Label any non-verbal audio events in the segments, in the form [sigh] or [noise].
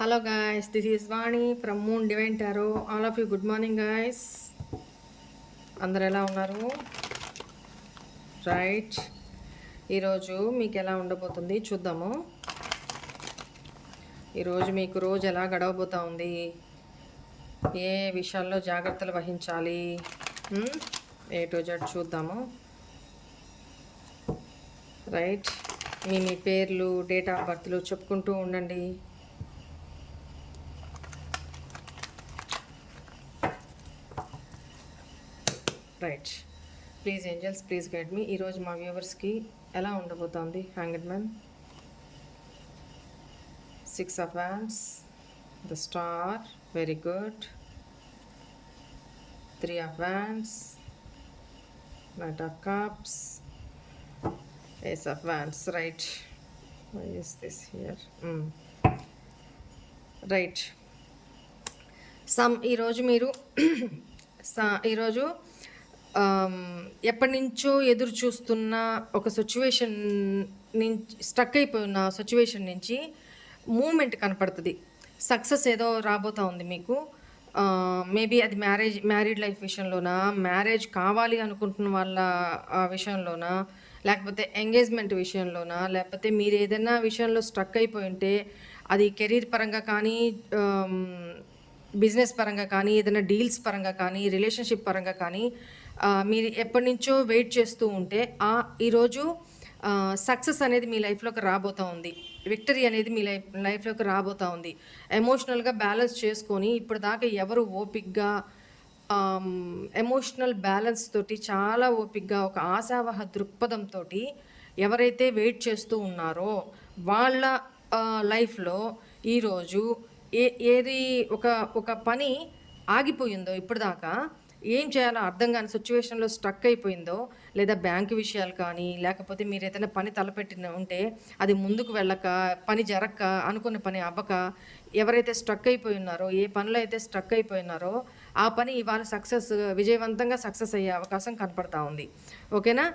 Hello guys this is Vani from moon divine tarot all of you good morning guys అందరు ఎలా ఉన్నారు? Right ఈరోజు మీకు ఎలా ఉండబోతుంది చూద్దాము. ఈరోజు మీకు రోజు ఎలా గడవబోతా ఉంది? ఏ విషయాల్లో జాగ్రత్తలు వహించాలి? Hmm? ఏ టు జడ్ చూద్దాము. రైట్ మీ మీ పేర్లు డేట్ ఆఫ్ బర్త్లు చెప్పుకుంటూ ఉండండి. Right. Please angels please guide me. ఈరోజు మా వ్యూవర్స్కి ఎలా ఉండబోతోంది hanged man? Six of wands the star very good. Three of wands knight of cups ace of wands right. Is this here right some ఈరోజు మీరు [clears throat] సా- ఈరోజు ఎప్పటి నుంచో ఎదురు చూస్తున్న ఒక సిచ్యువేషన్ నుంచి స్టక్ అయిపోయి ఉన్న సిచ్యువేషన్ నుంచి మూమెంట్ కనపడుతుంది. సక్సెస్ ఏదో రాబోతా ఉంది మీకు. మేబీ అది మ్యారేజ్ మ్యారీడ్ లైఫ్ విషయంలోనా మ్యారేజ్ కావాలి అనుకుంటున్న వాళ్ళ విషయంలోనా లేకపోతే ఎంగేజ్మెంట్ విషయంలోనా లేకపోతే మీరు ఏదైనా విషయంలో స్ట్రక్ అయిపోయి ఉంటే అది కెరీర్ పరంగా కానీ బిజినెస్ పరంగా కానీ ఏదైనా డీల్స్ పరంగా కానీ రిలేషన్షిప్ పరంగా కానీ మీరు ఎప్పటి నుంచో వెయిట్ చేస్తూ ఉంటే ఆ ఈరోజు సక్సెస్ అనేది మీ లైఫ్లోకి రాబోతూ ఉంది. విక్టరీ అనేది మీ లైఫ్ లైఫ్లోకి రాబోతూ ఉంది. ఎమోషనల్గా బ్యాలెన్స్ చేసుకొని ఇప్పుడు దాకా ఎవరు ఓపిక్గా ఎమోషనల్ బ్యాలెన్స్ తోటి చాలా ఓపిక్గా ఒక ఆశావహ దృక్పథంతో ఎవరైతే వెయిట్ చేస్తూ ఉన్నారో వాళ్ళ లైఫ్లో ఈరోజు ఏ ఏది ఒక ఒక పని ఆగిపోయిందో ఇప్పటిదాకా ఏం చేయాలో అర్థం కాని సిచ్యువేషన్లో స్ట్రక్ అయిపోయిందో లేదా బ్యాంకు విషయాలు కానీ లేకపోతే మీరు ఏదైనా పని తలపెట్టిన ఉంటే అది ముందుకు వెళ్ళక పని జరక్క అనుకున్న పని అవ్వక ఎవరైతే స్ట్రక్ అయిపోయి ఉన్నారో ఏ పనిలో అయితే స్ట్రక్ అయిపోయి ఉన్నారో ఆ పని ఇవాళ సక్సెస్ విజయవంతంగా సక్సెస్ అయ్యే అవకాశం కనపడతా ఉంది. ఓకేనా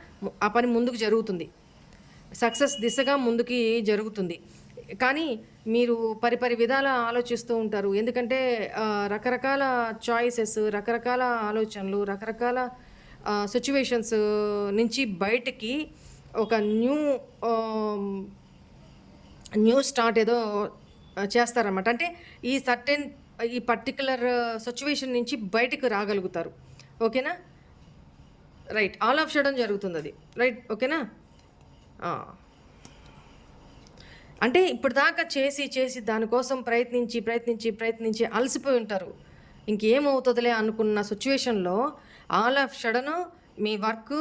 ఆ పని ముందుకు జరుగుతుంది. సక్సెస్ దిశగా ముందుకి జరుగుతుంది. కానీ మీరు పరిపరి విధాల ఆలోచిస్తూ ఉంటారు. ఎందుకంటే రకరకాల చాయిసెస్ రకరకాల ఆలోచనలు రకరకాల సిచ్యువేషన్స్ నుంచి బయటికి ఒక న్యూ న్యూ స్టార్ట్ ఏదో చేస్తారన్నమాట. అంటే ఈ సర్టెన్ ఈ పర్టికులర్ సిచ్యువేషన్ నుంచి బయటకు రాగలుగుతారు. ఓకేనా? రైట్ ఆల్ ఆఫ్ చేయడం జరుగుతుంది అది రైట్ ఓకేనా అంటే ఇప్పుడు దాకా చేసి చేసి దానికోసం ప్రయత్నించి ప్రయత్నించి ప్రయత్నించి అలసిపోయి ఉంటారు. ఇంకేమవుతుందిలే అనుకున్న సిచ్యువేషన్లో ఆల్ ఆఫ్ షడన్ మీ వర్క్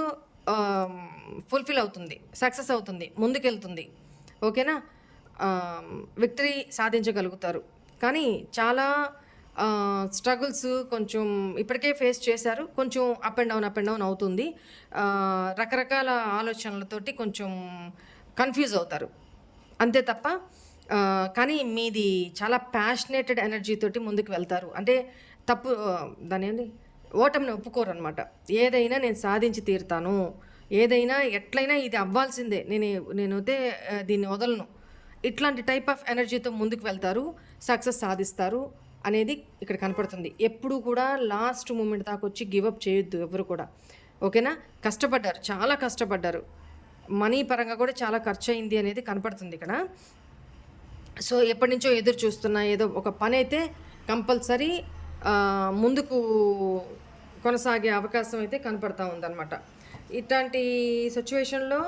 ఫుల్ఫిల్ అవుతుంది సక్సెస్ అవుతుంది ముందుకెళ్తుంది. ఓకేనా? విక్టరీ సాధించగలుగుతారు. కానీ చాలా స్ట్రగుల్స్ కొంచెం ఇప్పటికే ఫేస్ చేశారు. కొంచెం up and down up and down అవుతుంది. రకరకాల ఆలోచనలతోటి కొంచెం కన్ఫ్యూజ్ అవుతారు. అంతే తప్ప కానీ మీది చాలా ప్యాషనేటెడ్ ఎనర్జీతోటి ముందుకు వెళ్తారు. అంటే తప్పు దాని ఏంటి ఓటమిని ఒప్పుకోరు అనమాట ఏదైనా నేను సాధించి తీరుతాను. ఏదైనా ఎట్లయినా ఇది అవ్వాల్సిందే. నేను నేనైతే దీన్ని వదలను. ఇట్లాంటి టైప్ ఆఫ్ ఎనర్జీతో ముందుకు వెళ్తారు సక్సెస్ సాధిస్తారు అనేది ఇక్కడ కనపడుతుంది. ఎప్పుడు కూడా లాస్ట్ మూమెంట్ దాకా వచ్చి గివప్ చేయొద్దు ఎవరు కూడా. ఓకేనా? కష్టపడ్డారు. చాలా కష్టపడ్డారు. మనీ పరంగా కూడా చాలా ఖర్చు అయింది అనేది కనపడుతుంది ఇక్కడ. సో ఎప్పటి నుంచో ఎదురు చూస్తున్న ఏదో ఒక పని అయితే కంపల్సరీ ముందుకు కొనసాగే అవకాశం అయితే కనపడతా ఉందన్నమాట. ఇట్లాంటి సిచ్యువేషన్లో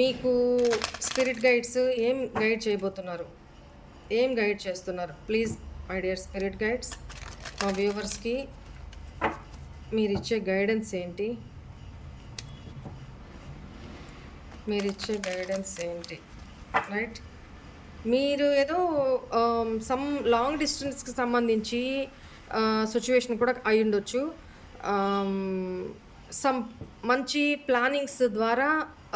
మీకు స్పిరిట్ గైడ్స్ ఏం గైడ్ చేయబోతున్నారు? ఏం గైడ్ చేస్తున్నారు? Please my dear spirit guides మా వ్యూవర్స్కి మీరు ఇచ్చే గైడెన్స్ ఏంటి? మీరు ఇచ్చే గైడెన్స్ ఏంటి? రైట్ మీరు ఏదో సమ్ లాంగ్ డిస్టెన్స్కి సంబంధించి uh, సిచ్యువేషన్ కూడా అయి ఉండొచ్చు. Um, సమ్ మంచి ప్లానింగ్స్ ద్వారా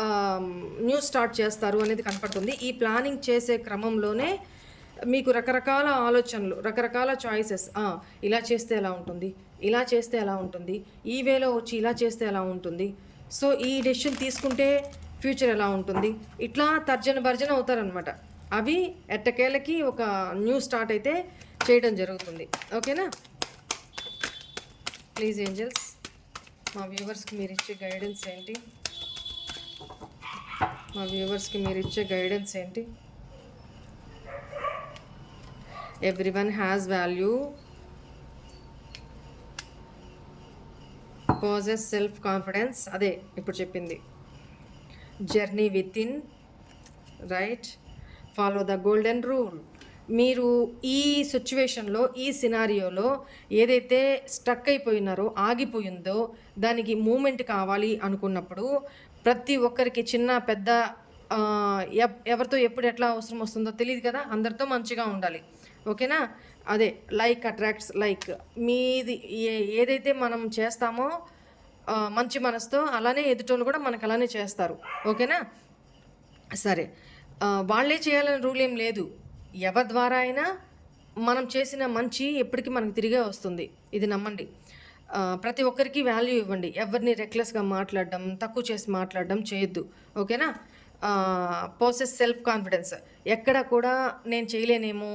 um, న్యూ స్టార్ట్ చేస్తారు అనేది కనపడుతుంది. ఈ ప్లానింగ్ చేసే క్రమంలోనే మీకు రకరకాల ఆలోచనలు రకరకాల చాయిసెస్ ఇలా చేస్తే ఎలా ఉంటుంది? ఇలా చేస్తే ఎలా ఉంటుంది? ఈ వేలో వచ్చి ఇలా చేస్తే ఎలా ఉంటుంది? సో ఈ డెసిషన్ తీసుకుంటే ఫ్యూచర్ ఎలా ఉంటుంది? ఇట్లా తర్జన భర్జన అవుతారనమాట అవి ఎట్టకేలకి ఒక న్యూ స్టార్ట్ అయితే చేయడం జరుగుతుంది. ఓకేనా? ప్లీజ్ ఏంజల్స్ మా వ్యూవర్స్కి మీరు ఇచ్చే గైడెన్స్ ఏంటి? మా వ్యూవర్స్కి మీరు ఇచ్చే గైడెన్స్ ఏంటి? Every one has value possess self confidence అదే ఇప్పుడు చెప్పింది. Journey within right follow the golden rule మీరు ఈ సిచ్యువేషన్లో ఈ సినారియోలో ఏదైతే స్టక్ అయిపోయినారో ఆగిపోయిందో దానికి మూమెంట్ కావాలి అనుకున్నప్పుడు ప్రతి ఒక్కరికి చిన్న పెద్ద ఎవరితో ఎప్పుడు ఎట్లా అవసరం వస్తుందో తెలియదు కదా? అందరితో మంచిగా ఉండాలి. ఓకేనా? అదే లైక్ అట్రాక్ట్స్ లైక్ మీది ఏ- ఏదైతే మనం చేస్తామో మంచి మనసుతో అలానే ఎదుటోళ్ళు కూడా మనకు అలానే చేస్తారు. ఓకేనా? సరే. వాళ్ళే చేయాలని రూల్ ఏం లేదు. ఎవరి ద్వారా అయినా మనం చేసిన మంచి ఎప్పటికీ మనకు తిరిగే వస్తుంది. ఇది నమ్మండి. ప్రతి ఒక్కరికి వాల్యూ ఇవ్వండి. ఎవరిని రెక్లెస్గా మాట్లాడడం తక్కువ చేసి మాట్లాడడం చేయొద్దు. ఓకేనా? పోసెస్ సెల్ఫ్ కాన్ఫిడెన్స్ ఎక్కడ కూడా నేను చేయలేనేమో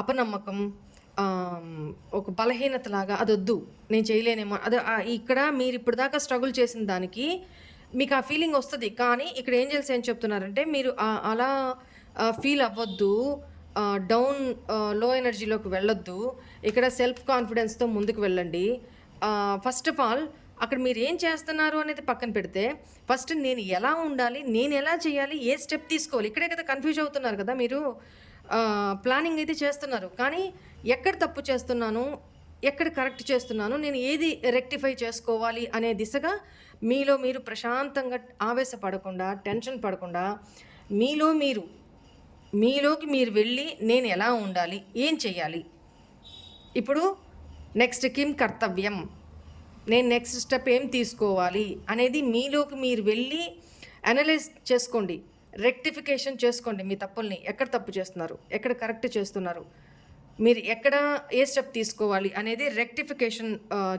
అపనమ్మకం ఒక బలహీనత లాగా అది వద్దు నేను చేయలేనేమో అది ఇక్కడ మీరు ఇప్పుడు దాకా స్ట్రగుల్ చేసిన దానికి మీకు ఆ ఫీలింగ్ వస్తుంది. కానీ ఇక్కడ ఏం చేసి ఏం చెప్తున్నారంటే మీరు అలా ఫీల్ అవ్వద్దు డౌన్లో ఎనర్జీలోకి వెళ్ళొద్దు ఇక్కడ సెల్ఫ్ కాన్ఫిడెన్స్తో ముందుకు వెళ్ళండి. ఫస్ట్ ఆఫ్ ఆల్ అక్కడ మీరు ఏం చేస్తున్నారు అనేది పక్కన పెడితే ఫస్ట్ నేను ఎలా ఉండాలి నేను ఎలా చేయాలి ఏ స్టెప్ తీసుకోవాలి ఇక్కడే కదా కన్ఫ్యూజ్ అవుతున్నారు కదా మీరు. ప్లానింగ్ అయితే చేస్తున్నారు. కానీ ఎక్కడ తప్పు చేస్తున్నాను ఎక్కడ కరెక్ట్ చేస్తున్నాను నేను ఏది రెక్టిఫై చేసుకోవాలి అనే దిశగా మీలో మీరు ప్రశాంతంగా ఆవేశపడకుండా టెన్షన్ పడకుండా మీలో మీరు మీలోకి మీరు వెళ్ళి నేను ఎలా ఉండాలి ఏం చేయాలి? ఇప్పుడు నెక్స్ట్ కిమ్ కర్తవ్యం? నేను నెక్స్ట్ స్టెప్ ఏం తీసుకోవాలి? అనేది మీలోకి మీరు వెళ్ళి అనలైజ్ చేసుకోండి. రెక్టిఫికేషన్ చేసుకోండి మీ తప్పుల్ని. ఎక్కడ తప్పు చేస్తున్నారు? ఎక్కడ కరెక్ట్ చేస్తున్నారు? మీరు ఎక్కడ ఏ స్టెప్ తీసుకోవాలి అనేది రెక్టిఫికేషన్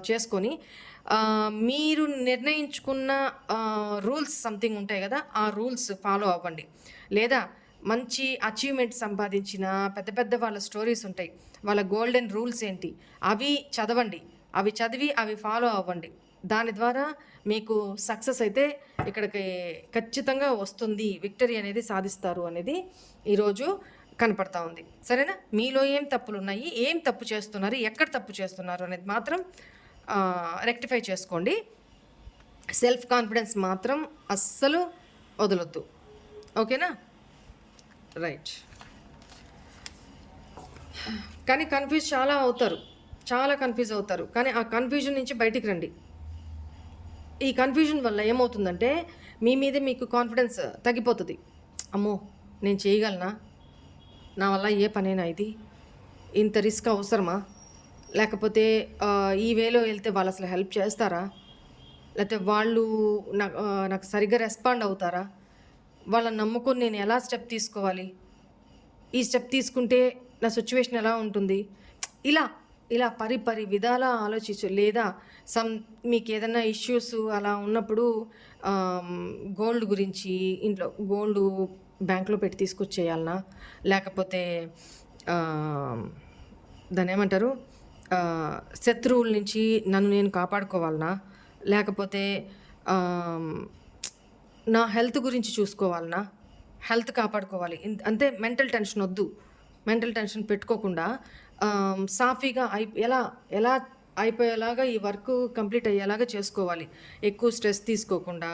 చేసుకొని మీరు నిర్ణయించుకున్న రూల్స్ సంథింగ్ ఉంటాయి కదా ఆ రూల్స్ ఫాలో అవ్వండి. లేదా మంచి అచీవ్మెంట్ సంపాదించిన పెద్ద పెద్ద వాళ్ళ స్టోరీస్ ఉంటాయి. వాళ్ళ గోల్డెన్ రూల్స్ ఏంటి? అవి చదవండి. అవి చదివి అవి ఫాలో అవ్వండి. దాని ద్వారా మీకు సక్సెస్ అయితే ఇక్కడికి ఖచ్చితంగా వస్తుంది. విక్టరీ అనేది సాధిస్తారు అనేది ఈరోజు కనపడతా ఉంది. సరేనా? మీలో ఏం తప్పులు ఉన్నాయి? ఏం తప్పు చేస్తున్నారు? ఎక్కడ తప్పు చేస్తున్నారు అనేది మాత్రం రెక్టిఫై చేసుకోండి. సెల్ఫ్ కాన్ఫిడెన్స్ మాత్రం అస్సలు వదలొద్దు. ఓకేనా? రైట్. కానీ కన్ఫ్యూజ్ చాలా అవుతారు. చాలా కన్ఫ్యూజ్ అవుతారు. కానీ ఆ కన్ఫ్యూజన్ నుంచి బయటికి రండి. ఈ కన్ఫ్యూజన్ వల్ల ఏమవుతుందంటే మీ మీదే మీకు కాన్ఫిడెన్స్ తగ్గిపోతుంది. అమ్మో నేను చేయగలనా? నా వల్ల ఏ పనైనా ఇది? ఇంత రిస్క్ అవసరమా? లేకపోతే ఈ వేలో వెళ్తే వాళ్ళు అసలు హెల్ప్ చేస్తారా? లేకపోతే వాళ్ళు నాకు నాకు సరిగ్గా రెస్పాండ్ అవుతారా? వాళ్ళని నమ్ముకొని నేను ఎలా స్టెప్ తీసుకోవాలి? ఈ స్టెప్ తీసుకుంటే నా సిచ్యువేషన్ ఎలా ఉంటుంది? ఇలా ఇలా పరి పరి విధాల ఆలోచించు. లేదా సమ్ మీకు ఏదైనా ఇష్యూస్ అలా ఉన్నప్పుడు గోల్డ్ గురించి ఇంట్లో గోల్డ్ బ్యాంక్లో పెట్టి తీసుకొచ్చేయాలనా? లేకపోతే దాని ఏమంటారు? శత్రువుల నుంచి నన్ను నేను కాపాడుకోవాలనా? లేకపోతే నా హెల్త్ గురించి చూసుకోవాలనా? హెల్త్ కాపాడుకోవాలి. అంటే అంతే మెంటల్ టెన్షన్ వద్దు. మెంటల్ టెన్షన్ పెట్టుకోకుండా సాఫీగా అయి ఎలా ఎలా అయిపోయేలాగా ఈ వర్క్ కంప్లీట్ అయ్యేలాగా చేసుకోవాలి. ఎక్కువ స్ట్రెస్ తీసుకోకుండా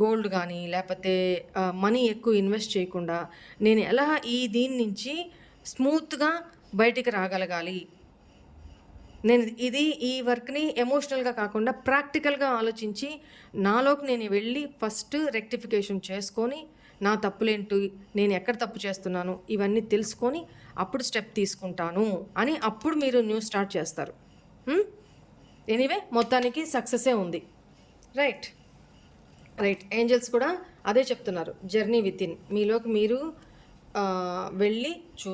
గోల్డ్ కానీ లేకపోతే మనీ ఎక్కువ ఇన్వెస్ట్ చేయకుండా నేను ఎలా ఈ దీని నుంచి స్మూత్గా బయటికి రాగలగాలి? నేను ఇది ఈ వర్క్ని ఎమోషనల్గా కాకుండా ప్రాక్టికల్గా ఆలోచించి నాలోకి నేను వెళ్ళి ఫస్ట్ రెక్టిఫికేషన్ చేసుకొని నా తప్పులేంటి? నేను ఎక్కడ తప్పు చేస్తున్నాను? ఇవన్నీ తెలుసుకొని అప్పుడు స్టెప్ తీసుకుంటాను అని అప్పుడు మీరు న్యూ స్టార్ట్ చేస్తారు. ఎనీవే మొత్తానికి సక్సెసే ఉంది. రైట్. రైట్. ఏంజల్స్ కూడా అదే చెప్తున్నారు. Journey within. మీలోకి మీరు వెళ్ళి చూ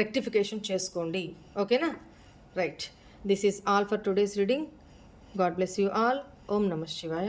రెక్టిఫికేషన్ చేసుకోండి. ఓకేనా? Right. This is all for today's reading. God bless you all. ఓం నమ శివాయ.